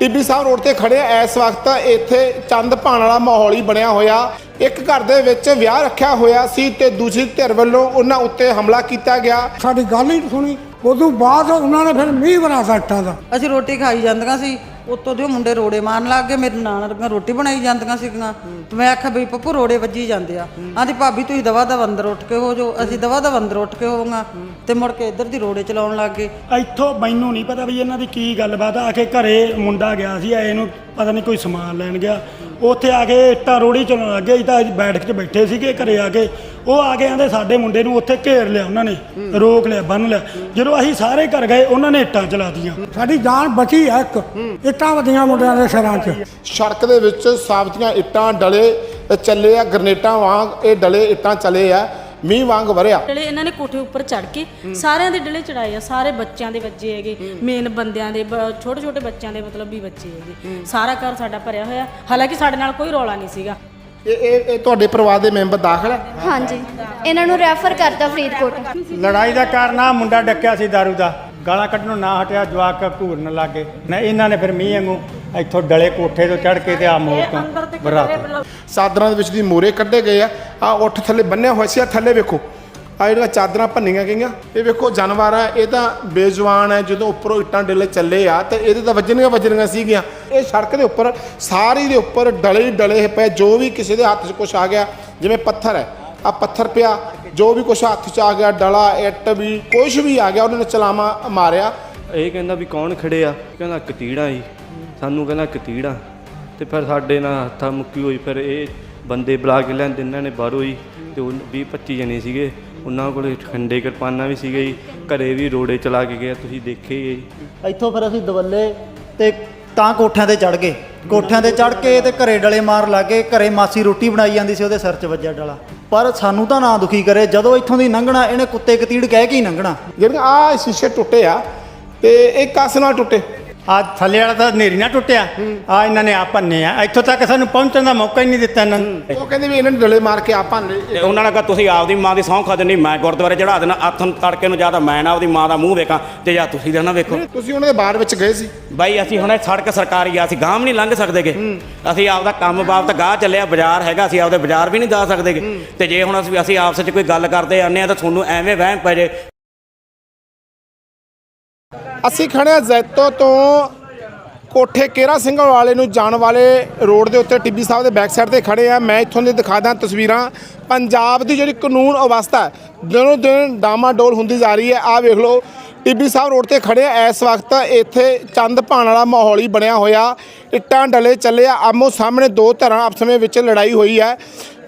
Tibbi Sahib road ਤੇ ਖੜੇ ਆ। ਇਸ ਵਕਤ ਇੱਥੇ ਚੰਦ ਭਾਣ ਵਾਲਾ ਮਾਹੌਲ ਹੀ ਬਣਿਆ ਹੋਇਆ। ਇੱਕ ਘਰ ਦੇ ਵਿੱਚ ਵਿਆਹ ਰੱਖਿਆ ਹੋਇਆ ਸੀ ਤੇ ਦੂਸਰੀ ਧਿਰ ਵੱਲੋਂ ਉਹਨਾਂ ਉੱਤੇ ਹਮਲਾ ਕੀਤਾ ਗਿਆ। ਸਾਡੀ ਗੱਲ ਹੀ ਨਹੀਂ ਸੁਣੀ। ਉਦੋਂ ਬਾਅਦ ਉਹਨਾਂ ਨੇ ਫਿਰ ਮੀਂਹ ਬਣਾ ਸੱਟਾਂ ਦਾ। ਅਸੀਂ ਰੋਟੀ ਖਾਈ ਜਾਂਦੀਆਂ ਸੀ। ਉੱਤੋਂ ਦੇ ਉਹ ਮੁੰਡੇ ਰੋੜੇ ਮਾਰਨ ਲੱਗ ਗਏ, ਮੇਰੇ ਨਾਲ ਲੱਗੀਆਂ ਰੋਟੀ ਬਣਾਈ ਜਾਂਦੀਆਂ ਸੀਗੀਆਂ। ਤੇ ਮੈਂ ਆਖਿਆ ਵੀ ਪੱਪੂ, ਰੋੜੇ ਵੱਜੀ ਜਾਂਦੇ ਆ। ਆਂਦੀ ਭਾਬੀ, ਤੁਸੀਂ ਦਵਾ ਦਵ ਅੰਦਰ ਉੱਠ ਕੇ ਹੋ ਜਾਓ। ਅਸੀਂ ਦਵਾ ਦਾ ਅੰਦਰ ਉੱਠ ਕੇ ਹੋਵਾਂਗਾ। ਤੇ ਮੁੜ ਕੇ ਇੱਧਰ ਦੀ ਰੋੜੇ ਚਲਾਉਣ ਲੱਗ ਗਏ। ਇੱਥੋਂ ਮੈਨੂੰ ਨਹੀਂ ਪਤਾ ਵੀ ਇਹਨਾਂ ਦੀ ਕੀ ਗੱਲਬਾਤ ਆ। ਕੇ ਘਰੇ ਮੁੰਡਾ ਗਿਆ ਸੀ ਇਹਨੂੰ ਪਤਾ ਨਹੀਂ ਕੋਈ ਸਮਾਨ ਲੈਣ ਗਿਆ। ਉੱਥੇ ਆ ਕੇ ਇੱਟਾਂ ਰੋੜੀ ਚਲਾਉਣ ਲੱਗੇ ਅਸੀਂ ਤਾਂ ਬੈਠਕ 'ਚ ਬੈਠੇ ਸੀਗੇ ਘਰੇ ਆ ਕੇ। ਉਹ ਆ ਕੇ ਆਂਦੇ ਸਾਡੇ ਮੁੰਡੇ ਨੂੰ ਉੱਥੇ ਘੇਰ ਲਿਆ ਉਹਨਾਂ ਨੇ ਰੋਕ ਲਿਆ ਬੰਨ ਲਿਆ। ਜਦੋਂ ਅਸੀਂ ਸਾਰੇ ਘਰ ਗਏ ਉਹਨਾਂ ਨੇ ਇੱਟਾਂ ਚਲਾਤੀਆਂ ਸਾਡੀ ਜਾਨ ਬਚੀ ਹੈ ਇੱਕ ਇੱਟਾਂ ਵਧੀਆਂ ਮੁੰਡਿਆਂ ਦੇ ਸਿਰਾਂ 'ਚ। ਸੜਕ ਦੇ ਵਿੱਚ ਸਾਬਤੀਆਂ ਇੱਟਾਂ ਡਲੇ ਚੱਲੇ ਆ ਗਰਨੇਟਾਂ ਵਾਂਗ ਇਹ ਡਲੇ ਇੱਟਾਂ ਚੱਲੇ ਆ ਮੀਂਹ ਵਾਂਗ ਵਰਿਆ। ਡਲੇ ਇਹਨਾਂ ਨੇ ਕੋਠੇ ਉੱਪਰ ਚੜ ਕੇ ਸਾਰਿਆਂ ਦੇ ਡਲੇ ਚੜਾਏ ਆ ਸਾਰੇ ਬੱਚਿਆਂ ਦੇ ਬੱਚੇ ਹੈਗੇ ਮੇਨ ਬੰਦਿਆਂ ਦੇ ਛੋਟੇ ਛੋਟੇ ਬੱਚਿਆਂ ਦੇ ਮਤਲਬ ਵੀ ਬੱਚੇ ਹੈਗੇ। ਸਾਰਾ ਘਰ ਸਾਡਾ ਭਰਿਆ ਹੋਇਆ ਹਾਲਾਂਕਿ ਸਾਡੇ ਨਾਲ ਕੋਈ ਰੌਲਾ ਨਹੀਂ ਸੀਗਾ। ਇਹ ਇਹ ਇਹ ਤੁਹਾਡੇ ਪਰਿਵਾਰ ਦੇ ਮੈਂਬਰ ਦਾਖਲ ਹੈ ਹਾਂਜੀ। ਇਹਨਾਂ ਨੂੰ ਰੈਫਰ ਕਰਤਾ ਫਰੀਦਕੋਟ। ਲੜਾਈ ਦਾ ਕਾਰਨ ਆ ਮੁੰਡਾ ਡੱਕਿਆ ਸੀ दारू ਦਾ। ਗਾਲਾਂ ਕੱਢਣੋਂ ਨਾ ਹਟਿਆ ਜਵਾਕ ਘੂਰਨ ਲੱਗੇ। ਨਾ ਇਹਨਾਂ ਨੇ ਫਿਰ ਮੀਂਹ ਵਾਂਗੂ ਇੱਥੋਂ ਡਲੇ ਕੋਠੇ ਤੋਂ ਚੜ ਕੇ ਤੇ ਆ ਮੋੜ ਤੋਂ ਬਰਾਤ ਚਾਦਰਾਂ ਦੇ ਵਿੱਚ ਦੀ ਮੋਰੇ ਕੱਢੇ ਗਏ ਆ। ਆ ਉੱਠ ਥੱਲੇ ਬੰਨਿਆ ਹੋਇਆ ਸੀ ਆ ਥੱਲੇ ਵੇਖੋ। ਆ ਜਿਹੜੀਆਂ ਚਾਦਰਾਂ ਭੰਨੀਆਂ ਗਈਆਂ, ਇਹ ਵੇਖੋ ਜਾਨਵਰ ਆ, ਇਹ ਤਾਂ ਬੇਜਵਾਨ ਹੈ ਜਦੋਂ ਉੱਪਰੋਂ ਇੱਟਾਂ ਡਲੇ ਚੱਲੇ ਆ, ਤੇ ਇਹਦੇ ਤਾਂ ਵੱਜਣੀਆਂ ਵੱਜਣੀਆਂ ਸੀਗੀਆਂ। ਇਹ ਸੜਕ ਦੇ ਉੱਪਰ, ਸਾਰੀ ਦੇ ਉੱਪਰ ਡਲੇ ਡਲੇ ਪਏ ਜੋ ਵੀ ਕਿਸੇ ਦੇ ਹੱਥ 'ਚ ਕੁਝ ਆ ਗਿਆ, ਜਿਵੇਂ ਪੱਥਰ ਹੈ ਆ ਪੱਥਰ ਪਿਆ, ਜੋ ਵੀ ਕੁਝ ਹੱਥ 'ਚ ਆ ਗਿਆ, ਡਲਾ, ਇੱਟ ਵੀ ਕੁਝ ਵੀ ਆ ਗਿਆ, ਉਹਨਾਂ ਨੇ ਚਲਾਮਾ ਮਾਰਿਆ। ਇਹ ਕਹਿੰਦਾ ਵੀ ਕੌਣ ਖੜੇ ਆ? ਕਹਿੰਦਾ ਕਤੀੜਾ ਜੀ ਸਾਨੂੰ ਕਹਿੰਦਾ ਕਤੀੜਾ। ਤੇ ਫਿਰ ਸਾਡੇ ਨਾਲ ਹੱਥਾਂ ਮੁੱਕੀ ਹੋਈ, ਫਿਰ ਇਹ ਬੰਦੇ ਬੁਲਾ ਕੇ ਲੈਂਦੇ, ਇਹਨਾਂ ਨੇ ਬਾਹਰੋਂ ਹੀ, ਤੇ ਉਹ 20 25 ਜਣੇ ਸੀਗੇ। ਉਹਨਾਂ ਕੋਲੇ ਖੰਡੇ ਕਿਰਪਾਨਾਂ ਵੀ ਸੀਗੇ ਜੀ ਘਰੇ ਵੀ ਰੋੜੇ ਚਲਾ ਕੇ ਗਏ ਤੁਸੀਂ ਦੇਖੇ ਹੀ ਹੈ ਜੀ। ਇੱਥੋਂ ਫਿਰ ਅਸੀਂ ਦਵੱਲੇ ਤੇ ਤਾਂ ਕੋਠਿਆਂ ਤੇ ਚੜ ਗਏ। ਕੋਠਿਆਂ ਤੇ ਚੜ ਕੇ ਤੇ ਘਰੇ ਡਲੇ ਮਾਰ ਲੱਗੇ ਘਰੇ ਮਾਸੀ ਰੋਟੀ ਬਣਾਈ ਜਾਂਦੀ ਸੀ ਉਹਦੇ ਸਿਰ 'ਚ ਵੱਜਿਆ ਡਲਾ। ਪਰ ਸਾਨੂੰ ਤਾਂ ਨਾ ਦੁਖੀ ਕਰੇ ਜਦੋਂ ਇੱਥੋਂ ਦੀ ਲੰਘਣਾ ਇਹਨੇ ਕੁੱਤੇ ਕਤੀੜ ਕਹਿ ਕੇ ਹੀ ਲੰਘਣਾ ਜਿਹੜੀਆਂ ਆ ਸ਼ੀਸ਼ੇ ਟੁੱਟੇ ਆ ਤੇ ਇਹ ਕਸ ਨਾਲ ਟੁੱਟੇ? ਆ ਥੱਲੇ ਵਾਲਾ ਤਾਂ ਨੇਰੀ ਨਾ ਟੁੱਟਿਆ। ਆ ਇਹਨਾਂ ਨੇ ਆ ਭੰਨੇ ਆ। ਇੱਥੋਂ ਤੱਕ ਸਾਨੂੰ ਪਹੁੰਚਣ ਦਾ ਮੌਕਾ ਹੀ ਨਹੀਂ ਦਿੱਤਾ ਇਹਨਾਂ ਨੇ। ਉਹ ਕਹਿੰਦੇ ਵੀ ਇਹਨਾਂ ਨੇ ਡਲੇ ਮਾਰ ਕੇ ਆਪਾਂ ਤੇ ਉਹਨਾਂ ਨੇ ਕਿਹਾ ਤੁਸੀਂ ਆਪਦੀ ਮਾਂ ਦੀ ਸਹੁੰ ਖਾ ਦੇਣੀ ਮੈਂ ਗੁਰਦੁਆਰੇ ਚੜਾ ਦੇਣਾ। ਨੂੰ ਤੜਕੇ ਨੂੰ ਜ਼ਿਆਦਾ ਮੈਂ ਨਾ ਆਪਦੀ ਮਾਂ ਦਾ ਮੂੰਹ ਵੇਖਾਂ ਤੇ ਜਾਂ ਤੁਸੀਂ ਦੇਣਾ ਵੇਖੋ। ਤੁਸੀਂ ਉਹਨਾਂ ਦੇ ਬਾੜ ਵਿੱਚ ਗਏ ਸੀ। ਬਾਈ ਅਸੀਂ ਹੁਣ ਇਹ ਸੜਕ ਸਰਕਾਰੀ ਆ ਅਸੀਂ ਗਾਂਵ ਨਹੀਂ ਲੰਘ ਸਕਦੇਗੇ ਅਸੀਂ ਆਪਦਾ ਕੰਮ ਬਾਬਤ ਗਾਹ ਚੱਲਿਆ ਬਾਜ਼ਾਰ ਹੈਗਾ ਅਸੀਂ ਆਪਦੇ ਬਾਜ਼ਾਰ ਵੀ ਨਹੀਂ ਜਾ ਸਕਦੇਗੇ ਤੇ ਜੇ ਹੁਣ ਅਸੀਂ ਅਸੀਂ ਆਪਸ ਵਿੱਚ ਕੋਈ ਗੱਲ ਕਰਦੇ ਆਨੇ ਆ ਤਾਂ ਤੁਹਾਨੂੰ ਐਵੇਂ ਵਹਿਮ ਪੈ ਜੇ। ਅਸੀਂ ਖੜੇ ਹਾਂ ਜ਼ੈਤੋ ਤੋਂ ਕੋਠੇ ਕੇਰਾ ਸਿੰਘ ਵਾਲੇ ਨੂੰ ਜਾਣ ਵਾਲੇ ਰੋਡ ਦੇ ਉੱਤੇ ਟਿੱਬੀ ਸਾਹਿਬ ਦੇ ਬੈਕ ਸਾਈਡ ਤੇ ਖੜੇ ਆ ਮੈਂ ਇੱਥੋਂ ਦੇ ਦਿਖਾਦਾ ਤਸਵੀਰਾਂ। ਪੰਜਾਬ ਦੀ ਜਿਹੜੀ ਕਾਨੂੰਨ ਅਵਸਥਾ ਹੈ, ਦਿਨੋਂ ਦਿਨ ਡਾਮਾਡੋਲ ਹੁੰਦੀ ਜਾ ਰਹੀ ਹੈ। ਆਹ ਵੇਖ ਲਓ ਟਿੱਬੀ ਸਾਹਿਬ ਰੋਡ ਤੇ ਖੜੇ ਆ ਇਸ ਵਕਤ ਇੱਥੇ ਚੰਦ ਭਾਣ ਵਾਲਾ ਮਾਹੌਲ ਹੀ ਬਣਿਆ ਹੋਇਆ। ਇੱਟਾਂ ਡਲੇ ਚੱਲੇ ਆ। ਆਮੋ ਸਾਹਮਣੇ ਦੋ ਧਿਰਾਂ ਆਪਸ ਵਿੱਚ ਲੜਾਈ ਹੋਈ ਹੈ।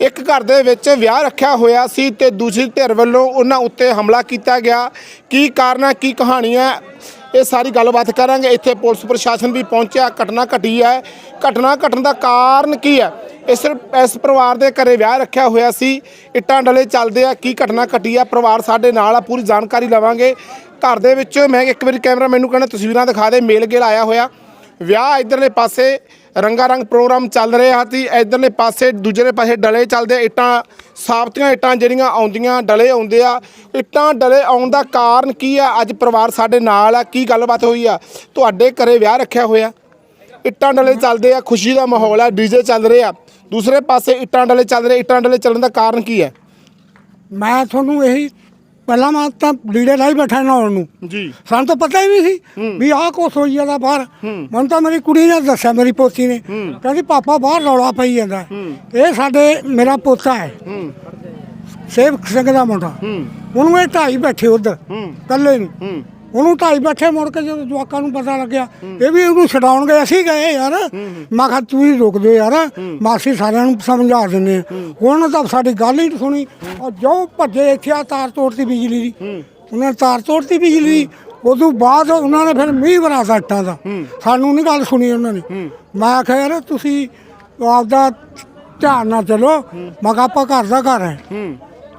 ਇੱਕ ਘਰ ਦੇ ਵਿੱਚ ਵਿਆਹ ਰੱਖਿਆ ਹੋਇਆ ਸੀ ਤੇ ਦੂਸਰੀ ਧਿਰ ਵੱਲੋਂ ਉਹਨਾਂ ਉੱਤੇ ਹਮਲਾ ਕੀਤਾ ਗਿਆ। ਕੀ ਕਾਰਨ ਹੈ ਕੀ ਕਹਾਣੀ ਹੈ? ਇਹ ਸਾਰੀ ਗੱਲਬਾਤ ਕਰਾਂਗੇ। ਇੱਥੇ ਪੁਲਿਸ ਪ੍ਰਸ਼ਾਸਨ ਵੀ ਪਹੁੰਚਿਆ। ਘਟਨਾ ਘਟੀ ਹੈ। ਘਟਨਾ ਘਟਣ ਦਾ ਕਾਰਨ ਕੀ ਹੈ? ਇਸ ਇਸ ਪਰਿਵਾਰ ਦੇ ਘਰੇ ਵਿਆਹ ਰੱਖਿਆ ਹੋਇਆ ਸੀ। ਇੱਟਾਂ ਡਲੇ ਚੱਲਦੇ ਆ। ਕੀ ਘਟਨਾ ਘਟੀ ਹੈ? ਪਰਿਵਾਰ ਸਾਡੇ ਨਾਲ ਆ। ਪੂਰੀ ਜਾਣਕਾਰੀ ਲਵਾਂਗੇ। ਘਰ ਦੇ ਵਿੱਚ ਮੈਂ ਇੱਕ ਵਾਰੀ ਕੈਮਰਾ ਮੈਨੂੰ ਕਹਿੰਦਾ, ਤਸਵੀਰਾਂ ਦਿਖਾ ਦੇ। ਮੇਲ ਗੇਲ ਆਇਆ ਹੋਇਆ। ਵਿਆਹ ਇਧਰਲੇ ਪਾਸੇ ਰੰਗਾ ਰੰਗ ਪ੍ਰੋਗਰਾਮ ਚੱਲ ਰਿਹਾ ਸੀ ਇਧਰਲੇ ਪਾਸੇ, ਦੂਜੇ ਪਾਸੇ ਡਲੇ ਚੱਲਦੇ ਇੱਟਾਂ, ਸਾਬਤੀਆਂ ਇੱਟਾਂ ਜਿਹੜੀਆਂ ਆਉਂਦੀਆਂ, ਡਲੇ ਆਉਂਦੇ ਆ। ਇੱਟਾਂ ਡਲੇ ਆਉਣ ਦਾ ਕਾਰਨ ਕੀ ਆ? ਅੱਜ ਪਰਿਵਾਰ ਸਾਡੇ ਨਾਲ ਆ, ਕੀ ਗੱਲਬਾਤ ਹੋਈ ਆ? ਤੁਹਾਡੇ ਘਰੇ ਵਿਆਹ ਰੱਖਿਆ ਹੋਇਆ। ਇੱਟਾਂ ਡਲੇ ਚੱਲਦੇ ਆ, ਖੁਸ਼ੀ ਦਾ ਮਾਹੌਲ ਆ, ਡੀਜੇ ਚੱਲ ਰਹੇ ਆ। ਦੂਸਰੇ ਪਾਸੇ ਇੱਟਾਂ ਡਲੇ ਚੱਲ ਰਹੇ, ਇੱਟਾਂ ਡਲੇ ਚੱਲਣ ਦਾ ਕਾਰਨ ਕੀ ਹੈ ਮੈਂ ਤੁਹਾਨੂੰ ਇਹੀ ਪਹਿਲਾਂ ਮੈਂ ਤਾਂ ਲੀੜੇ ਲਾਈ ਬੈਠਾ ਨਹਾਉਣ ਨੂੰ। ਜੀ। ਸਾਨੂੰ ਤਾਂ ਪਤਾ ਹੀ ਨਹੀਂ ਸੀ ਵੀ ਆਹ ਕੁਛ ਹੋਈ ਜਾਂਦਾ ਬਾਹਰ। ਮੈਨੂੰ ਤਾਂ ਮੇਰੀ ਕੁੜੀ ਨੇ ਦੱਸਿਆ ਮੇਰੀ ਪੋਤੀ ਨੇ। ਕਹਿੰਦੀ ਪਾਪਾ ਬਾਹਰ ਰੌਲਾ ਪਈ ਜਾਂਦਾ। ਇਹ ਸਾਡੇ ਮੇਰਾ ਪੋਤਾ ਹੈ। ਸੇਵਕ ਸਿੰਘ ਦਾ ਮੁੰਡਾ। ਉਹਨੂੰ ਇਹ ਢਾਈ ਬੈਠੇ ਉਧਰ ਕੱਲੇ ਨੂੰ। ਉਹਨੂੰ ਢਾਈ ਬੈਠੇ ਮੁੜ ਕੇ ਜਦੋਂ ਜਵਾਕਾਂ ਨੂੰ ਪਤਾ ਲੱਗਿਆ, ਇਹ ਵੀ ਉਹਨੂੰ ਛਡਾਉਣ ਗਏ ਅਸੀਂ ਗਏ ਯਾਰ। ਮੈਂ ਕਿਹਾ, ਤੂੰ ਹੀ ਰੁਕ ਦਿਓ ਯਾਰ, ਮਾਸੀ ਸਾਰਿਆਂ ਨੂੰ ਸਮਝਾ ਦਿੰਦੇ ਉਹਨਾਂ ਤਾਂ ਸਾਡੀ ਗੱਲ ਹੀ ਨਹੀਂ ਸੁਣੀ। ਉਹ ਜੋ ਭੱਜੇ ਇੱਥੇ ਆ ਤਾਰ ਤੋੜਤੀ ਬਿਜਲੀ ਦੀ। ਉਹਨਾਂ ਨੇ ਤਾਰ ਤੋੜਤੀ ਬਿਜਲੀ ਦੀ। ਉਦੋਂ ਬਾਅਦ ਉਹਨਾਂ ਨੇ ਫਿਰ ਮੀਂਹ ਬਣਾ ਇੱਟਾਂ ਦਾ। ਸਾਨੂੰ ਨਹੀਂ ਗੱਲ ਸੁਣੀ ਉਹਨਾਂ ਨੇ। ਮੈਂ ਆਖਿਆ, ਯਾਰ, ਤੁਸੀਂ ਆਪਦਾ ਧਿਆਨ ਨਾਲ ਚਲੋ। ਮੈਂ ਕਿਹਾ, ਆਪਾਂ ਘਰ ਦਾ ਘਰ ਹੈ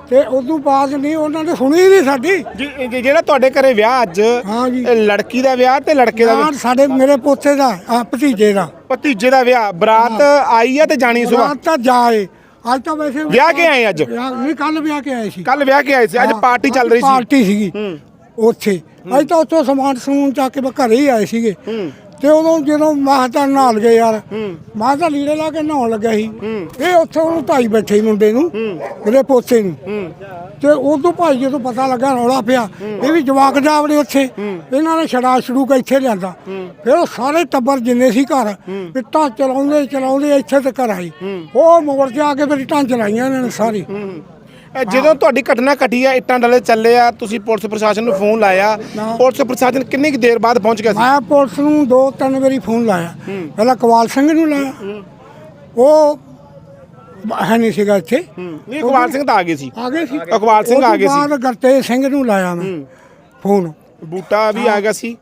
ਤੇ ਉਦੋਂ ਬਾਅਦ ਨਹੀਂ ਉਹਨਾਂ ਨੇ ਸੁਣੀ ਨਹੀਂ ਸਾਡੀ। ਜੀ ਜਿਹੜਾ ਤੁਹਾਡੇ ਘਰੇ ਵਿਆਹ ਅੱਜ ਹਾਂ ਜੀ। ਇਹ ਲੜਕੀ ਦਾ ਵਿਆਹ ਤੇ ਲੜਕੇ ਦਾ ਵਿਆਹ? ਸਾਡੇ ਮੇਰੇ ਪੋਤੇ ਦਾ ਆ ਭਤੀਜੇ ਦਾ। ਭਤੀਜੇ ਦਾ ਵਿਆਹ ਬਰਾਤ ਆਈ ਆ ਤੇ ਜਾਣੀ ਸੁਬਾ? ਰਾਤ ਤਾਂ ਜਾਏ ਅੱਜ ਤਾਂ ਵੈਸੇ ਵਿਆਹ ਕੇ ਆਏ ਅੱਜ? ਵਿਆਹ- ਨਹੀਂ ਕੱਲ ਵਿਆਹ ਕੇ ਆਏ ਸੀ। ਕੱਲ ਵਿਆਹ ਕੇ ਆਏ ਸੀ ਅੱਜ ਹਾਂ, ਪਾਰਟੀ ਚੱਲ ਰਹੀ ਸੀ। ਪਾਰਟੀ ਸੀਗੀ। ਉੱਥੇ। ਅੱਜ ਤਾਂ ਉੱਥੋਂ ਸਮਾਨ ਸਮੂਨ ਚੱਕ ਕੇ ਬਸ ਘਰੇ ਹੀ ਆਏ ਸੀਗੇ। ਤੇ ਉਦੋਂ ਜਦੋਂ ਮਾਹ ਤਾਂ ਨਹਾਲ ਗਏ ਯਾਰ ਮਾਹ ਤਾਂ ਲੀੜੇ ਲਾ ਕੇ ਨਹਾਉਣ ਲੱਗਾ ਸੀ। ਇਹ ਉੱਥੇ ਉਹਨੂੰ ਢਾਈ ਬੈਠੇ ਮੁੰਡੇ ਨੂੰ ਇਹਦੇ ਪੋਤੇ ਨੂੰ। ਤੇ ਉਦੋਂ ਭਾਈ ਜਦੋਂ ਪਤਾ ਲੱਗਾ ਰੌਲਾ ਪਿਆ ਇਹ ਵੀ ਜਵਾਕ ਜਾਵੜੇ ਉੱਥੇ। ਇਹਨਾਂ ਨੇ ਛੜਾ ਛੜੂ ਕੇ ਇੱਥੇ ਲਿਆਂਦਾ। ਫਿਰ ਉਹ ਸਾਰੇ ਟੱਬਰ ਜਿੰਨੇ ਸੀ ਘਰ ਇੱਟਾਂ ਚਲਾਉਂਦੇ ਚਲਾਉਂਦੇ ਇੱਥੇ ਤੱਕ ਆਈ ਉਹ ਮੋੜ ਤੇ ਆ ਕੇ ਫਿਰ ਇੱਟਾਂ ਚਲਾਈਆਂ ਇਹਨਾਂ ਨੇ ਸਾਰੀ। ਇਹ ਜਦੋਂ ਤੁਹਾਡੀ ਘਟਨਾ ਘਟੀ ਆ ਇੱਟਾਂ ਡਲੇ ਚੱਲੇ ਆ ਤੁਸੀਂ ਪੁਲਿਸ ਪ੍ਰਸ਼ਾਸਨ ਨੂੰ ਫੋਨ ਲਾਇਆ। ਪੁਲਿਸ ਪ੍ਰਸ਼ਾਸਨ ਕਿੰਨੀ ਕੁ ਦੇਰ ਬਾਅਦ ਪਹੁੰਚ ਗਿਆ ਸੀ? ਮੈਂ ਪੁਲਿਸ ਨੂੰ ਦੋ ਤਿੰਨ ਵਾਰੀ ਫੋਨ ਲਾਇਆ। ਪਹਿਲਾਂ ਕਵਾਲ ਸਿੰਘ ਨੂੰ ਲਾਇਆ। ਉਹ ਹੈ ਨਹੀਂ ਸੀਗਾ ਇੱਥੇ। ਨਹੀਂ ਇਕਬਾਲ ਸਿੰਘ ਤਾਂ ਆ ਗਏ ਸੀ। ਆ ਗਏ ਸੀ। ਇਕਬਾਲ ਸਿੰਘ ਆ ਗਏ ਸੀ। ਬਾਅਦ ਗਰਤੇਜ ਸਿੰਘ ਨੂੰ ਲਾਇਆ ਮੈਂ ਫੋਨ। ਬੂਟਾ ਵੀ ਆ ਗਿਆ ਸੀ।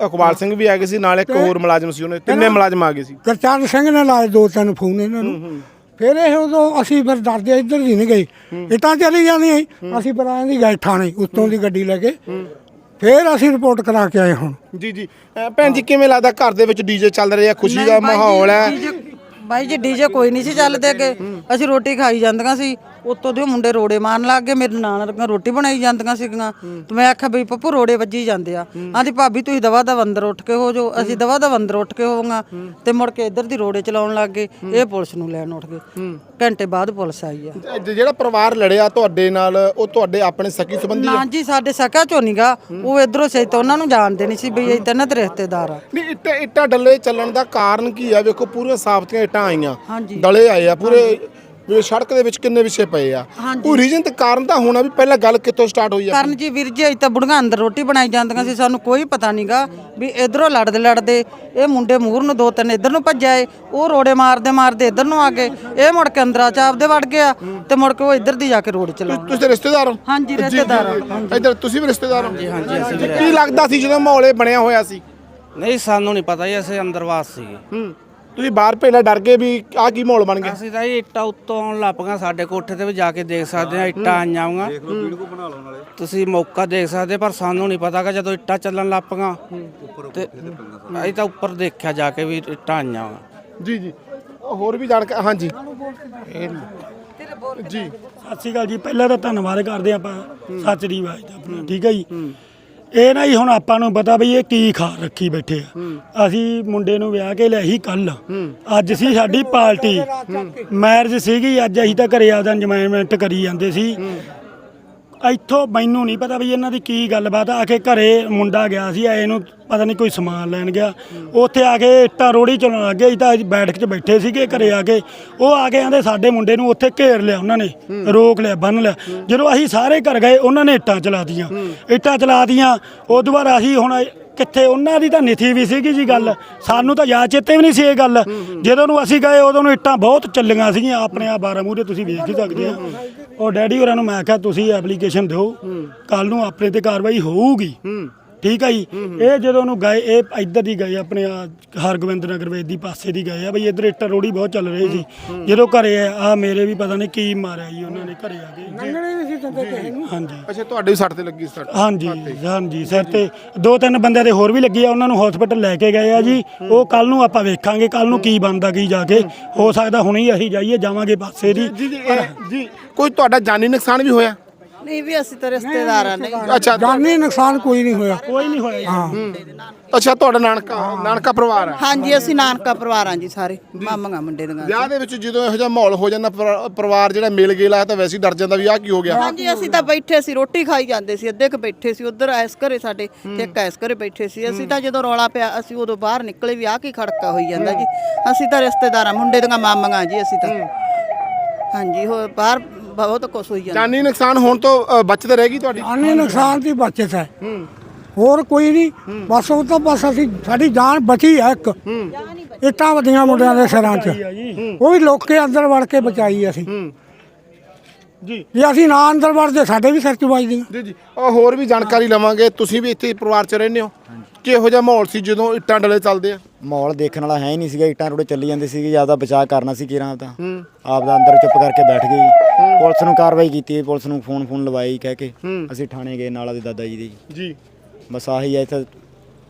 ਇਕਬਾਲ ਸਿੰਘ ਵੀ ਆ ਗਏ ਸੀ। ਨਾਲ ਇੱਕ ਹੋਰ ਮੁਲਾਜ਼ਮ ਸੀ ਉਹਨੇ। ਤਿੰਨੇ ਮੁਲਾਜ਼ਮ ਆ ਗਏ ਸੀ। ਗੁਰਚਰਨ ਸਿੰਘ ਨੇ ਲਾਏ ਦੋ ਤਿੰਨ ਫੋਨ ਇਹਨਾਂ ਨੂੰ। ਫਿਰ ਇਹ ਉਦੋਂ ਅਸੀਂ ਫਿਰ ਡਰਦੇ ਇੱਧਰ ਦੀ ਨਹੀਂ ਗਏ। ਇਟਾਂ ਚਲੀ ਜਾਂਦੀਆਂ ਸੀ। ਅਸੀਂ ਆਏ ਦੀ ਗਏ ਥਾਣੇ ਉੱਤੋਂ ਦੀ ਗੱਡੀ ਲੈ ਕੇ। ਫਿਰ ਅਸੀਂ ਰਿਪੋਰਟ ਕਰਾ ਕੇ ਆਏ ਹੁਣ। ਜੀ ਜੀ। ਅਹ ਭੈਣ ਜੀ ਕਿਵੇਂ ਲੱਗਦਾ ਘਰ ਦੇ ਵਿੱਚ ਡੀਜੇ ਚੱਲ ਰਿਹਾ ਖੁਸ਼ੀ ਦਾ ਮਾਹੌਲ ਹੈ। ਬਾਈ ਜੀ ਡੀਜੇ ਕੋਈ ਨਹੀਂ ਸੀ ਚੱਲਦੇ ਅੱਗੇ। ਅਸੀਂ ਰੋਟੀ ਖਾਈ ਜਾਂਦੀਆਂ ਸੀ। ਉੱਤੋਂ ਦੇ ਉਹ ਮੁੰਡੇ ਰੋੜੇ ਮਾਰਨ ਲੱਗ ਗਏ ਮੇਰੇ ਨਾਲ ਰੰਗਾ ਰੋਟੀ ਬਣਾਈ ਜਾਂਦੀਆਂ ਸੀਗੀਆਂ। ਤੇ ਮੈਂ ਆਖਿਆ ਬਈ ਪੱਪੂ ਰੋੜੇ ਵੱਜੀ ਜਾਂਦੇ ਆ। ਆਂਦੀ ਭਾਬੀ ਤੁਸੀਂ ਦਵਾ ਦਵ ਅੰਦਰ ਉੱਠ ਕੇ ਹੋ ਜਾਓ। ਅਸੀਂ ਦਵਾ ਦਵ ਅੰਦਰ ਉੱਠ ਕੇ ਹੋਵਾਂਗਾ ਤੇ ਮੁੜ ਕੇ ਇੱਧਰ ਦੀ ਰੋੜੇ ਚਲਾਉਣ ਲੱਗ ਗਏ। ਇਹ ਪੁਲਿਸ ਨੂੰ ਲੈਣ ਉੱਠ ਗਏ। ਘੰਟੇ ਬਾਅਦ ਪੁਲਿਸ ਆਈ ਆ। ਜਿਹੜਾ ਪਰਿਵਾਰ ਲੜਿਆ ਤੁਹਾਡੇ ਨਾਲ ਉਹ ਤੁਹਾਡੇ ਆਪਣੇ ਸਕੀ ਸੰਬੰਧੀ ਨਾ ਜੀ ਸਾਡੇ ਸਕਾ ਚੋਂ ਨੀਗਾ। ਉਹ ਇਧਰੋਂ ਸੇ ਤਾਂ ਉਹਨਾਂ ਨੂੰ ਜਾਣਦੇ ਨਹੀਂ ਸੀ ਬਈ ਇਹ ਤਾਂ ਇਹਨਾਂ ਦੇ ਰਿਸ਼ਤੇਦਾਰ ਆ। ਨਹੀਂ ਇੱਟਾਂ ਇੱਟਾਂ ਡੱਲੇ ਚੱਲਣ ਦਾ ਕਾਰਨ ਕੀ ਆ? ਵੇਖੋ ਪੂਰੀਆਂ ਸਾਬਤੀਆਂ ਇੱਟਾਂ ਆਈਆਂ। ਡਲੇ ਆਏ ਆ ਪੂਰੇ ਵੀ ਸੜਕ ਦੇ ਵਿੱਚ ਕਿੰਨੇ ਵਿਛੇ ਪਏ ਆ। ਕੋਈ ਰੀਜਨ ਤੇ ਕਾਰਨ ਤਾਂ ਹੋਣਾ ਵੀ ਪਹਿਲਾਂ ਗੱਲ ਕਿੱਥੋਂ ਸਟਾਰਟ ਹੋਈ ਆ? ਕਰਨ ਜੀ ਵੀਰ ਜੀ ਅਸੀਂ ਤਾਂ ਬੁੜੀਆਂ ਅੰਦਰ ਰੋਟੀ ਬਣਾਈ ਜਾਂਦੀਆਂ ਸੀ ਸਾਨੂੰ ਕੋਈ ਪਤਾ ਨਹੀਂਗਾ ਵੀ ਇਧਰੋਂ ਲੜਦੇ ਲੜਦੇ ਇਹ ਮੁੰਡੇ ਮੂਹਰ ਨੂੰ ਦੋ ਤਿੰਨ ਇਧਰ ਨੂੰ ਭੱਜਿਆ ਏ ਉਹ ਰੋੜੇ ਮਾਰਦੇ ਮਾਰਦੇ ਇਧਰ ਨੂੰ ਆ ਗਏ ਇਹ ਮੁੜ ਕੇ ਅੰਦਰਾਂ ਚਾਪਦੇ ਵੜ ਗਿਆ ਤੇ ਮੁੜ ਕੇ ਉਹ ਇਧਰ ਦੀ ਜਾ ਕੇ ਰੋਡ ਚਲਾ ਤੁਸੀਂ ਤਾਂ ਰਿਸ਼ਤੇਦਾਰ ਹੋ? ਹਾਂਜੀ, ਰਿਸ਼ਤੇਦਾਰ। ਹਾਂਜੀ। ਇੱਧਰ ਤੁਸੀਂ ਵੀ ਰਿਸ਼ਤੇਦਾਰ ਹੋ? ਜੀ ਹਾਂਜੀ ਅਸੀਂ ਕੀ ਲੱਗਦਾ ਸੀ ਜਦੋਂ ਮਾਹੌਲ ਇਹ ਬਣਿਆ ਹੋਇਆ ਸੀ? ਨਹੀਂ ਸਾਨੂੰ ਨਹੀਂ ਪਤਾ ਜੀ ਅਸੀਂ ਅੰਦਰਵਾਸ ਸੀਗੇ। ਹੂੰ। ਤੁਸੀਂ ਬਾਹਰ ਪਹਿਲਾਂ ਡਰ ਗਏ ਵੀ ਆਹ ਕੀ ਮਾਹੌਲ ਬਣ ਗਿਆ? ਅਸੀਂ ਤਾਂ ਜੀ ਇੱਟਾਂ ਉੱਤੋਂ ਆਉਣ ਲੱਗ ਪਈਆਂ ਸਾਡੇ ਕੋਠੇ ਤੇ ਵੀ ਜਾ ਕੇ ਦੇਖ ਸਕਦੇ ਆ ਇੱਟਾਂ ਆਈਆਂ ਹੋਈਆਂ। ਤੁਸੀਂ ਮੌਕਾ ਦੇਖ ਸਕਦੇ ਪਰ ਸਾਨੂੰ ਨਹੀਂ ਪਤਾ ਕਿ ਜਦੋਂ ਇੱਟਾਂ ਚੱਲਣ ਲੱਗ ਪਈਆਂ ਤੇ ਅਸੀਂ ਤਾਂ ਉੱਪਰ ਦੇਖਿਆ ਜਾ ਕੇ ਵੀ ਇੱਟਾਂ ਆਈਆਂ ਹੋਈਆਂ। ਜੀ ਜੀ। ਹੋਰ ਵੀ ਜਾਣਕਾਰ ਹਾਂਜੀ। ਜੀ। ਸਤਿ ਸ਼੍ਰੀ ਅਕਾਲ ਜੀ ਪਹਿਲਾਂ ਤਾਂ ਧੰਨਵਾਦ ਕਰਦੇ ਹਾਂ ਆਪਾਂ ਸੱਚ ਦੀ ਆਵਾਜ਼ ਦਾ ਆਪਣਾ ਠੀਕ ਹੈ ਜੀ? ਇਹ ਨਾ ਜੀ ਹੁਣ ਆਪਾਂ ਨੂੰ ਪਤਾ ਵੀ ਇਹ ਕੀ ਖਾ ਰੱਖੀ ਬੈਠੇ ਆ। ਅਸੀਂ ਮੁੰਡੇ ਨੂੰ ਵਿਆਹ ਕੇ ਲਿਆਈ ਕੱਲ ਅੱਜ ਸੀ ਸਾਡੀ ਪਾਰਟੀ। ਮੈਰਿਜ ਸੀਗੀ ਅੱਜ ਅਸੀਂ ਤਾਂ ਘਰੇ ਆਪਦਾ ਇੰਜੋਇਮੈਂਟ ਕਰੀ ਜਾਂਦੇ ਸੀ। ਇੱਥੋਂ ਮੈਨੂੰ ਨਹੀਂ ਪਤਾ ਵੀ ਇਹਨਾਂ ਦੀ ਕੀ ਗੱਲਬਾਤ ਆ। ਕੇ ਘਰੇ ਮੁੰਡਾ ਗਿਆ ਸੀ ਐ ਇਹਨੂੰ ਪਤਾ ਨਹੀਂ ਕੋਈ ਸਮਾਨ ਲੈਣ ਗਿਆ। ਉੱਥੇ ਆ ਕੇ ਇੱਟਾਂ ਰੋੜੀ ਚਲਾਉਣ ਲੱਗੇ ਅਸੀਂ ਤਾਂ ਬੈਠਕ 'ਚ ਬੈਠੇ ਸੀਗੇ ਘਰੇ ਆ ਕੇ। ਉਹ ਆ ਕੇ ਆਂਦੇ ਸਾਡੇ ਮੁੰਡੇ ਨੂੰ ਉੱਥੇ ਘੇਰ ਲਿਆ ਉਹਨਾਂ ਨੇ, ਰੋਕ ਲਿਆ, ਬੰਨ ਲਿਆ। ਜਦੋਂ ਅਸੀਂ ਸਾਰੇ ਘਰ ਗਏ, ਉਹਨਾਂ ਨੇ ਇੱਟਾਂ ਚਲਾਤੀਆਂ ਇੱਟਾਂ ਚਲਾਤੀਆਂ ਉਹ ਤੋਂ ਬਾਅਦ ਅਸੀਂ ਹੁਣ ਕਿੱਥੇ ਉਹਨਾਂ ਦੀ ਤਾਂ ਨਿਥੀ ਵੀ ਸੀਗੀ ਜੀ ਗੱਲ। ਸਾਨੂੰ ਤਾਂ ਯਾਦ ਚੇਤੇ ਵੀ ਨਹੀਂ ਸੀ ਇਹ ਗੱਲ। ਜਦੋਂ ਨੂੰ ਅਸੀਂ ਗਏ, ਉਦੋਂ ਨੂੰ ਇੱਟਾਂ ਬਹੁਤ ਚੱਲੀਆਂ ਸੀਗੀਆਂ, ਆਪਣੇ ਆ 12 ਮੂਹਰੇ ਤੁਸੀਂ ਵੇਖ ਹੀ ਸਕਦੇ ਆ ਉਹ ਡੈਡੀ ਹੋਰਾਂ ਨੂੰ ਮੈਂ ਕਿਹਾ ਤੁਸੀਂ ਐਪਲੀਕੇਸ਼ਨ ਦਿਓ। ਕੱਲ ਨੂੰ ਆਪਣੇ ਤੇ ਕਾਰਵਾਈ ਹੋਊਗੀ। ਠੀਕ ਆ ਜੀ? ਇਹ ਜਦੋਂ ਨੂੰ ਗਏ ਇਹ ਇੱਧਰ ਦੀ ਗਏ ਆਪਣੇ ਆ ਹਰਗੋਬਿੰਦ ਨਗਰ ਵੇਦ ਦੀ ਪਾਸੇ ਦੀ ਗਏ ਆ। ਬਈ ਇੱਧਰ ਇੱਟਾਂ ਰੋੜੀ ਬਹੁਤ ਚੱਲ ਰਹੀ ਸੀ। ਜਦੋਂ ਘਰੇ ਆ ਮੇਰੇ ਵੀ ਪਤਾ ਨਹੀਂ ਕੀ ਮਾਰਿਆ ਜੀ ਉਹਨਾਂ ਨੇ ਘਰੇ ਆ ਕੇ। ਲੰਘਣੇ ਨਹੀਂ ਸੀ ਦਿੰਦੇ ਕਿਸੇ ਨੂੰ? ਹਾਂਜੀ। ਅੱਛਾ ਤੁਹਾਡੇ ਵੀ ਸੱਟ ਤੇ ਲੱਗੀ ਸੱਟ? ਹਾਂਜੀ ਹਾਂਜੀ ਸਿਰ ਤੇ। ਦੋ ਤਿੰਨ ਬੰਦਿਆਂ ਦੇ ਹੋਰ ਵੀ ਲੱਗੀ ਆ ਉਹਨਾਂ ਨੂੰ ਹਸਪੀਟਲ ਲੈ ਕੇ ਗਏ ਆ ਜੀ। ਉਹ ਕੱਲ ਨੂੰ ਆਪਾਂ ਵੇਖਾਂਗੇ ਕੱਲ ਨੂੰ ਕੀ ਬਣਦਾ ਕੀ ਜਾ ਕੇ। ਹੋ। ਸਕਦਾ ਹੁਣੇ ਹੀ ਅਸੀਂ ਜਾਈਏ ਜਾਵਾਂਗੇ ਪਾਸੇ ਦੀ। ਜੀ ਕੋਈ ਤੁਹਾਡਾ ਜਾਨੀ ਨੁਕਸਾਨ ਵੀ ਹੋਇਆ? ਨਹੀਂ ਵੀ ਅਸੀਂ ਤਾਂ ਰਿਸ਼ਤੇਦਾਰਾਂ ਨੇ ਅੱਛਾ। ਜਾਨੀ ਨੁਕਸਾਨ ਕੋਈ ਨਹੀਂ ਹੋਇਆ। ਕੋਈ ਨਹੀਂ ਹੋਇਆ ਹਾਂ। ਅੱਛਾ ਤੁਹਾਡਾ ਨਾਨਕਾ ਨਾਨਕਾ ਪਰਿਵਾਰ ਹੈ ਹਾਂਜੀ ਅਸੀਂ ਨਾਨਕਾ ਪਰਿਵਾਰਾਂ ਜੀ ਸਾਰੇ ਮਾਮੀਆਂ ਮੁੰਡੇ ਦੀਆਂ ਵਿਆਹ ਦੇ ਵਿੱਚ ਜਦੋਂ ਇਹੋ ਜਿਹਾ ਮਾਹੌਲ ਹੋ ਜਾਂਦਾ ਪਰ- ਪਰਿਵਾਰ ਜਿਹੜਾ ਮਿਲ ਗੇਲਾ ਤਾਂ ਵੈਸੇ ਹੀ ਡਰ ਜਾਂਦਾ ਵੀ ਆਹ ਕੀ ਹੋ ਗਿਆ? ਹਾਂਜੀ ਅਸੀਂ ਤਾਂ ਬੈਠੇ ਸੀ ਰੋਟੀ ਖਾਈ ਜਾਂਦੇ ਸੀ ਅੱਧੇ ਕ ਬੈਠੇ ਸੀ ਉਧਰ ਐਸ ਘਰੇ ਸਾਡੇ ਤੇ ਇੱਕ ਐਸ ਘਰੇ ਬੈਠੇ ਸੀ। ਅਸੀਂ ਤਾਂ ਜਦੋਂ ਰੌਲਾ ਪਿਆ ਅਸੀਂ ਉਦੋਂ ਬਾਹਰ ਨਿਕਲੇ ਵੀ ਆ ਕੀ ਖੜਕਾ ਹੋਈ ਜਾਂਦਾ ਜੀ। ਅਸੀਂ ਤਾਂ ਰਿਸ਼ਤੇਦਾਰਾਂ ਮੁੰਡੇ ਦੀਆਂ ਮਾਮੀਆਂ ਜੀ ਅਸੀਂ ਤਾਂ। ਹਾਂਜੀ ਹੋ ਬਾਹਰ ਬਹੁਤ ਕੁਛ ਹੋਈ ਜਾਂਦਾ। ਜਾਨੀ ਨੁਕਸਾਨ ਹੋਣ ਤੋਂ ਅ, ਬਚਤ ਰਹੇਗੀ ਤੁਹਾਡੀ? ਜਾਨੀ ਨੁਕਸਾਨ ਦੀ ਬਚਤ ਹੈ। ਹੋਰ ਕੋਈ ਨਹੀਂ। ਬਸ ਉਹ ਤਾਂ ਬਸ ਅਸੀਂ ਸਾਡੀ ਜਾਨ ਬਚੀ ਹੈ ਇੱਕ। ਇੱਟਾਂ ਵੱਡੀਆਂ ਮੁੰਡਿਆਂ ਦੇ ਸਿਰਾਂ 'ਚ। ਉਹ ਵੀ ਲੋਕੇ ਅੰਦਰ ਵੜ ਕੇ ਬਚਾਈ ਅਸੀਂ। ਜੀ। ਜੇ ਅਸੀਂ ਨਾ ਅੰਦਰ ਵੜਦੇ ਸਾਡੇ ਵੀ ਸਿਰ 'ਚ ਵੱਜਦੀਆਂ ਜੀ ਜੀ। ਉਹ ਹੋਰ ਵੀ ਜਾਣਕਾਰੀ ਲਵਾਂਗੇ। ਤੁਸੀਂ ਵੀ ਇੱਥੇ ਪਰਿਵਾਰ 'ਚ ਰਹਿੰਦੇ ਹੋ। ਕਿਹੋ ਜਿਹਾ ਮਾਹੌਲ ਸੀ ਜਦੋਂ ਇੱਟਾਂ ਡਲੇ ਚੱਲਦੇ ਆ? ਮਾਹੌਲ ਦੇਖਣ ਵਾਲਾ ਹੈ ਹੀ ਨਹੀਂ ਸੀਗਾ। ਇੱਟਾਂ ਰੋੜੇ ਚੱਲੀ ਜਾਂਦੇ ਸੀਗੇ। ਆਪਦਾ ਬਚਾਅ ਕਰਨਾ ਸੀ ਕਿਰਾਂ ਆਪਦਾ ਆਪਦਾ ਅੰਦਰ ਚੁੱਪ ਕਰਕੇ ਬੈਠ ਗਏ ਜੀ। ਪੁਲਿਸ ਨੂੰ ਕਾਰਵਾਈ ਕੀਤੀ ਪੁਲਿਸ ਨੂੰ ਫੋਨ ਫੋਨ ਲਵਾਈ ਕਹਿ ਕੇ ਅਸੀਂ ਥਾਣੇ ਗਏ ਨਾਲ ਦੇ ਦਾਦਾ ਜੀ ਦੇ। ਜੀ। ਜੀ ਬਸ ਆਹੀ ਹੈ ਇੱਥੇ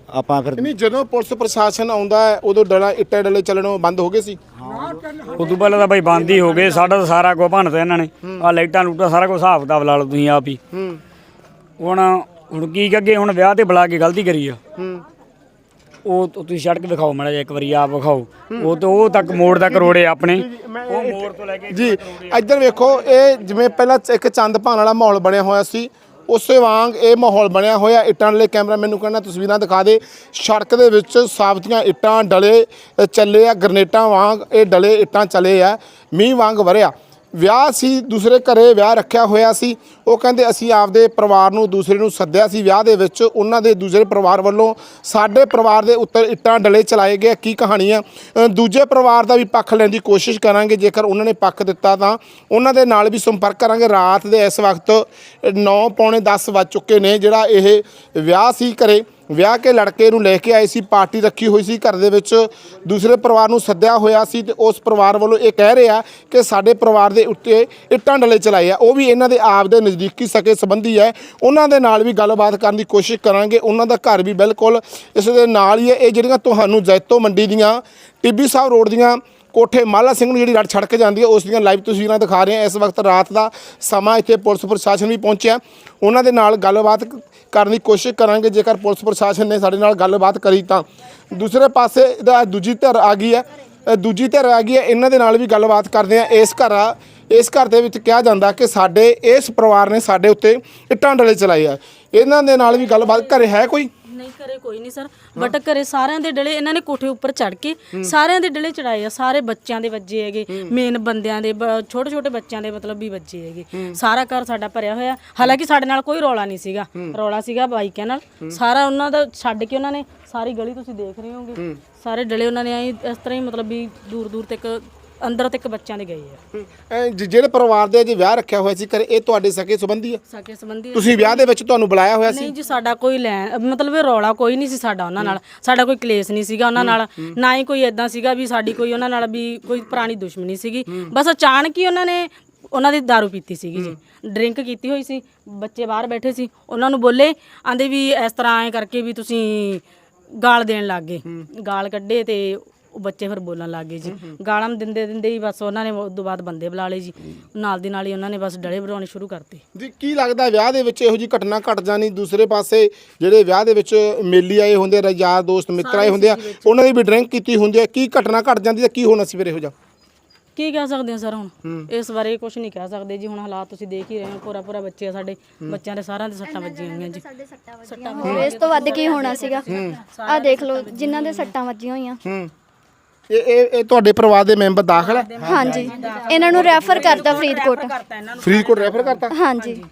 ਆਪਾਂ ਫਿਰ ਨਹੀਂ ਜਦੋਂ ਪੁਲਿਸ ਪ੍ਰਸ਼ਾਸਨ ਆਉਂਦਾ ਹੈ ਉਦੋਂ ਡਲਾ ਇੱਟਾਂ ਡਲੇ ਚੱਲਣੋਂ ਬੰਦ ਹੋ ਗਏ ਸੀ? ਉਦੋਂ ਪਹਿਲਾਂ ਤਾਂ ਬਈ ਬੰਦ ਹੀ ਹੋ ਗਏ ਸਾਡਾ ਤਾਂ ਸਾਰਾ ਕੁਝ ਭੰਨਤਾ ਇਹਨਾਂ ਨੇ। ਆ ਲਾਈਟਾਂ ਲੂਟਾਂ ਸਾਰਾ ਕੁਝ ਹਿਸਾਬ ਕਿਤਾਬ ਲਾ ਲਓ ਤੁਸੀਂ ਆਪ ਹੀ। ਹੂੰ। ਹੁਣ ਹੁਣ ਕੀ ਅੱਗੇ ਹੁਣ ਵਿਆਹ ਤੇ ਬੁਲਾ ਕੇ ਗਲਤੀ ਕਰੀ ਆ। ਹੂੰ। ਉਹ ਤੁਸੀਂ ਸੜਕ ਦਿਖਾਓ ਮਾੜਾ ਜਿਹਾ ਇੱਕ ਵਾਰੀ ਆਪ ਵਿਖਾਓ। ਉਹ ਤੋਂ ਉਹ ਤੱਕ ਮੋੜ ਤੱਕ ਰੋੜੇ ਆਪਣੇ। ਉਹ ਮੋੜ ਤੋਂ ਲੈ ਕੇ ਜੀ ਇੱਧਰ ਵੇਖੋ ਇਹ ਜਿਵੇਂ ਪਹਿਲਾਂ ਇੱਕ ਚੰਦ ਭਾਣ ਵਾਲਾ ਮਾਹੌਲ ਬਣਿਆ ਹੋਇਆ ਸੀ ਉਸੇ ਵਾਂਗ ਇਹ ਮਾਹੌਲ ਬਣਿਆ ਹੋਇਆ। ਇੱਟਾਂ ਵਾਲੇ ਕੈਮਰਾ ਮੈਨੂੰ ਕਹਿੰਦਾ ਤਸਵੀਰਾਂ ਦਿਖਾ ਦੇ। ਸੜਕ ਦੇ ਵਿੱਚ ਸਾਬਤੀਆਂ ਇੱਟਾਂ ਡਲੇ ਚੱਲੇ ਆ ਗਰਨੇਟਾਂ ਵਾਂਗ ਇਹ ਡਲੇ ਇੱਟਾਂ ਚੱਲੇ ਆ ਮੀਂਹ ਵਾਂਗ ਵਰਿਆ। ਵਿਆਹ ਸੀ, ਦੂਸਰੇ ਘਰੇ ਵਿਆਹ ਰੱਖਿਆ ਹੋਇਆ ਸੀ। ਉਹ ਕਹਿੰਦੇ, ਅਸੀਂ ਆਪਦੇ ਪਰਿਵਾਰ ਨੂੰ, ਦੂਸਰੇ ਨੂੰ ਸੱਦਿਆ ਸੀ ਵਿਆਹ ਦੇ ਵਿੱਚ। ਉਹਨਾਂ ਦੇ ਦੂਸਰੇ ਪਰਿਵਾਰ ਵੱਲੋਂ ਸਾਡੇ ਪਰਿਵਾਰ ਦੇ ਉੱਤੇ ਇੱਟਾਂ ਡਲੇ ਚਲਾਏ ਗਏ। ਕੀ ਕਹਾਣੀ ਆ ਦੂਜੇ ਪਰਿਵਾਰ ਦਾ ਵੀ ਪੱਖ ਲੈਣ ਦੀ ਕੋਸ਼ਿਸ਼ ਕਰਾਂਗੇ। ਜੇਕਰ ਉਹਨਾਂ ਨੇ ਪੱਖ ਦਿੱਤਾ ਤਾਂ ਉਹਨਾਂ ਦੇ ਨਾਲ ਵੀ ਸੰਪਰਕ ਕਰਾਂਗੇ। ਰਾਤ ਦੇ ਇਸ ਵਕਤ 9 ਪੌਣੇ 10 ਵੱਜ ਚੁੱਕੇ ਨੇ। ਜਿਹੜਾ ਇਹ ਵਿਆਹ ਸੀ ਘਰੇ ਵਿਆਹ ਕੇ ਲੜਕੇ ਨੂੰ ਲੈ ਕੇ ਆਏ ਸੀ, ਪਾਰਟੀ ਰੱਖੀ ਹੋਈ ਸੀ ਘਰ ਦੇ ਵਿੱਚ, ਦੂਸਰੇ ਪਰਿਵਾਰ ਨੂੰ ਸੱਦਿਆ ਹੋਇਆ ਸੀ ਤੇ ਉਸ ਪਰਿਵਾਰ ਵੱਲੋਂ ਇਹ ਕਹਿ ਰਿਹਾ ਕਿ ਸਾਡੇ ਪਰਿਵਾਰ ਦੇ ਉੱਤੇ ਇੱਟਾਂ ਡਲੇ ਚਲਾਏ ਆ। ਉਹ ਵੀ ਇਹਨਾਂ ਦੇ ਆਪ ਦੇ ਨਜ਼ਦੀਕੀ ਸਕੇ ਸੰਬੰਧੀ ਹੈ। ਉਹਨਾਂ ਦੇ ਨਾਲ ਵੀ ਗੱਲਬਾਤ ਕਰਨ ਦੀ ਕੋਸ਼ਿਸ਼ ਕਰਾਂਗੇ। ਉਹਨਾਂ ਦਾ ਘਰ ਵੀ ਬਿਲਕੁਲ ਇਸ ਦੇ ਨਾਲ ਹੀ ਹੈ। ਇਹ ਜਿਹੜੀਆਂ ਤੁਹਾਨੂੰ ਜੈਤੋ ਮੰਡੀ ਦੀਆਂ, ਟਿੱਬੀ ਸਾਹਿਬ ਰੋਡ ਦੀਆਂ ਕੋਠੇ ਮਾਲਾ ਸਿੰਘ ਨੂੰ ਜਿਹੜੀ ਰੜ ਛੜਕ ਜਾਂਦੀ ਹੈ, ਉਸ ਦੀਆਂ ਲਾਈਵ ਤਸਵੀਰਾਂ ਦਿਖਾ ਰਹੇ ਹਾਂ। ਇਸ ਵਕਤ ਰਾਤ ਦਾ ਸਮਾਂ ਇੱਥੇ ਪੁਲਿਸ ਪ੍ਰਸ਼ਾਸਨ ਵੀ ਪਹੁੰਚਿਆ ਉਹਨਾਂ ਦੇ ਨਾਲ ਗੱਲਬਾਤ ਕਰਨ ਦੀ ਕੋਸ਼ਿਸ਼ ਕਰਾਂਗੇ। ਜੇਕਰ ਪੁਲਿਸ ਪ੍ਰਸ਼ਾਸਨ ਨੇ ਸਾਡੇ ਨਾਲ ਗੱਲਬਾਤ ਕਰੀ ਤਾਂ। ਦੂਸਰੇ ਪਾਸੇ ਦਾ ਦੂਜੀ ਧਿਰ ਆ ਗਈ ਹੈ। ਦੂਜੀ ਧਿਰ ਆ ਗਈ ਹੈ। ਇਹਨਾਂ ਦੇ ਨਾਲ ਵੀ ਗੱਲਬਾਤ ਕਰਦੇ ਆ ਇਸ ਘਰ ਆ ਇਸ ਘਰ ਦੇ ਵਿੱਚ ਕਿਹਾ ਜਾਂਦਾ ਕਿ ਸਾਡੇ ਇਸ ਪਰਿਵਾਰ ਨੇ ਸਾਡੇ ਉੱਤੇ ਇੱਟਾਂ ਡਲੇ ਚਲਾਏ ਆ ਇਹਨਾਂ ਦੇ ਨਾਲ ਵੀ ਗੱਲਬਾਤ ਘਰੇ ਹੈ ਕੋਈ? ਨਹੀਂ ਘਰੇ ਕੋਈ ਨਹੀਂ ਸਰ। ਬਟ ਘਰੇ ਸਾਰਿਆਂ ਦੇ ਡਲੇ ਇਹਨਾਂ ਨੇ ਕੋਠੇ ਉੱਪਰ ਚੜ ਕੇ ਸਾਰਿਆਂ ਦੇ ਡਲੇ ਚੜਾਏ ਆ। ਸਾਰੇ ਬੱਚਿਆਂ ਦੇ ਵੱਜੇ ਹੈਗੇ। ਮੇਨ ਬੰਦਿਆਂ ਦੇ ਛੋਟੇ ਛੋਟੇ ਬੱਚਿਆਂ ਦੇ ਮਤਲਬ ਵੀ ਵੱਜੇ ਹੈਗੇ। ਸਾਰਾ ਘਰ ਸਾਡਾ ਭਰਿਆ ਹੋਇਆ। ਹਾਲਾਂਕਿ ਸਾਡੇ ਨਾਲ ਕੋਈ ਰੌਲਾ ਨਹੀਂ ਸੀਗਾ। ਰੌਲਾ ਸੀਗਾ ਬਾਈਕਾਂ ਨਾਲ। ਸਾਰਾ ਉਹਨਾਂ ਦਾ ਛੱਡ ਕੇ ਉਹਨਾਂ ਨੇ ਸਾਰੀ ਗਲੀ ਤੁਸੀਂ ਦੇਖ ਰਹੇ ਹੋਗੇ ਸਾਰੇ ਡਲੇ ਉਹਨਾਂ ਨੇ ਐਂ ਇਸ ਤਰ੍ਹਾਂ ਹੀ ਮਤਲਬ ਵੀ ਦੂਰ ਦੂਰ ਤੱਕ ਅੰਦਰ ਤੱਕ ਬੱਚਿਆਂ ਦੇ ਗਏ ਆ। ਜ- ਜਿਹੜੇ ਪਰਿਵਾਰ ਦੇ ਜੇ ਵਿਆਹ ਰੱਖਿਆ ਹੋਇਆ ਸੀ ਘਰੇ ਇਹ ਤੁਹਾਡੇ ਸਕੇ ਸੰਬੰਧੀ ਆ? ਸਾਕੇ ਸੰਬੰਧੀ ਤੁਸੀਂ ਵਿਆਹ ਦੇ ਵਿੱਚ ਤੁਹਾਨੂੰ ਬੁਲਾਇਆ ਹੋਇਆ ਸੀ? ਨਹੀਂ ਜੀ ਸਾਡਾ ਕੋਈ ਲੈ ਮਤਲਬ ਇਹ ਰੌਲਾ ਕੋਈ ਨਹੀਂ ਸੀ ਸਾਡਾ ਉਹਨਾਂ ਨਾਲ। ਸਾਡਾ ਕੋਈ ਕਲੇਸ਼ ਨਹੀਂ ਸੀਗਾ ਉਹਨਾਂ ਨਾਲ। ਨਾ ਹੀ ਕੋਈ ਐਦਾਂ ਸੀਗਾ ਵੀ ਸਾਡੀ ਕੋਈ ਉਹਨਾਂ ਨਾਲ ਵੀ ਕੋਈ ਪੁਰਾਣੀ ਦੁਸ਼ਮਣੀ ਸੀਗੀ। ਬਸ ਅਚਾਨਕ ਹੀ ਉਹਨਾਂ ਨੇ ਉਹਨਾਂ ਦੀ दारू ਪੀਤੀ ਸੀਗੀ ਜੀ। ਡਰਿੰਕ ਕੀਤੀ ਹੋਈ ਸੀ। ਬੱਚੇ ਬਾਹਰ ਬੈਠੇ ਸੀ। ਉਹਨਾਂ ਨੂੰ ਬੋਲੇ ਆਂਦੇ ਵੀ ਇਸ ਤਰ੍ਹਾਂ ਐ ਕਰਕੇ ਵੀ ਤੁਸੀਂ ਗਾਲ ਦੇਣ ਲੱਗ ਗਏ। ਗਾਲ ਕੱਢੇ ਤੇ ਉਹ ਬੱਚੇ ਫਿਰ ਬੋਲਣ ਲੱਗ ਗਏ ਜੀ। ਗਾਲਾਂ ਦਿੰਦੇ ਦਿੰਦੇ ਹੀ ਬਸ ਉਹਨਾਂ ਨੇ ਉਸ ਤੋਂ ਬਾਅਦ ਬੰਦੇ ਬੁਲਾ ਲਏ ਜੀ। ਨਾਲ ਦੀ ਨਾਲ ਹੀ ਉਹਨਾਂ ਨੇ ਬਸ ਡਲੇ ਬਣਾਉਣੇ ਸ਼ੁਰੂ ਕਰਤੇ। ਜੀ ਕੀ ਲੱਗਦਾ ਵਿਆਹ ਦੇ ਵਿੱਚ ਇਹੋ ਜੀ ਘਟਨਾ ਘਟ ਜਾਣੀ? ਦੂਸਰੇ ਪਾਸੇ ਜਿਹੜੇ ਵਿਆਹ ਦੇ ਵਿੱਚ ਮੇਲੀ ਆਏ ਹੁੰਦੇ ਆ ਯਾਰ ਦੋਸਤ ਮਿੱਤਰ ਆਏ ਹੁੰਦੇ ਆ ਉਹਨਾਂ ਦੀ ਵੀ ਡਰਿੰਕ ਕੀਤੀ ਹੁੰਦੀ ਆ। ਕੀ ਘਟਨਾ ਘਟ ਜਾਂਦੀ ਤਾਂ ਕੀ ਹੋਣਾ ਸੀ ਫਿਰ ਇਹੋ ਜਿਹਾ? ਕੀ ਕਹਿ ਸਕਦੇ ਹਾਂ ਸਰ ਹੁਣ? ਇਸ ਬਾਰੇ ਕੁਝ ਨਹੀਂ ਕਹਿ ਸਕਦੇ ਜੀ। ਹੁਣ ਹਾਲਾਤ ਤੁਸੀਂ ਦੇਖ ਹੀ ਰਹੇ ਹੋ ਪੂਰਾ ਪੂਰਾ ਬੱਚੇ ਆ ਸਾਡੇ। ਬੱਚਿਆਂ ਦੇ ਸਾਰਿਆਂ ਦੇ ਸੱਟਾਂ ਵੱਜੀਆਂ ਹੋਈਆਂ ਜੀ। ਹੋਰ ਇਸ ਤੋਂ ਵੱਧ ਕੀ ਹੋਣਾ ਸੀਗਾ? ਆ ਦੇਖ ਲਓ ਜਿਨ੍ਹਾਂ ਦੇ ਸੱਟਾਂ ਵੱਜੀਆਂ ਹੋਈਆਂ। ਇਹ ਇਹ ਇਹ ਤੁਹਾਡੇ ਪਰਿਵਾਰ ਦੇ ਮੈਂਬਰ ਦਾਖਲ ਹੈ? ਹਾਂਜੀ। ਇਹਨਾਂ ਨੂੰ ਰੈਫਰ ਕਰਤਾ ਫਰੀਦਕੋਟ। ਫਰੀਦਕੋਟ ਰੈਫਰ ਕਰਤਾ? ਹਾਂਜੀ।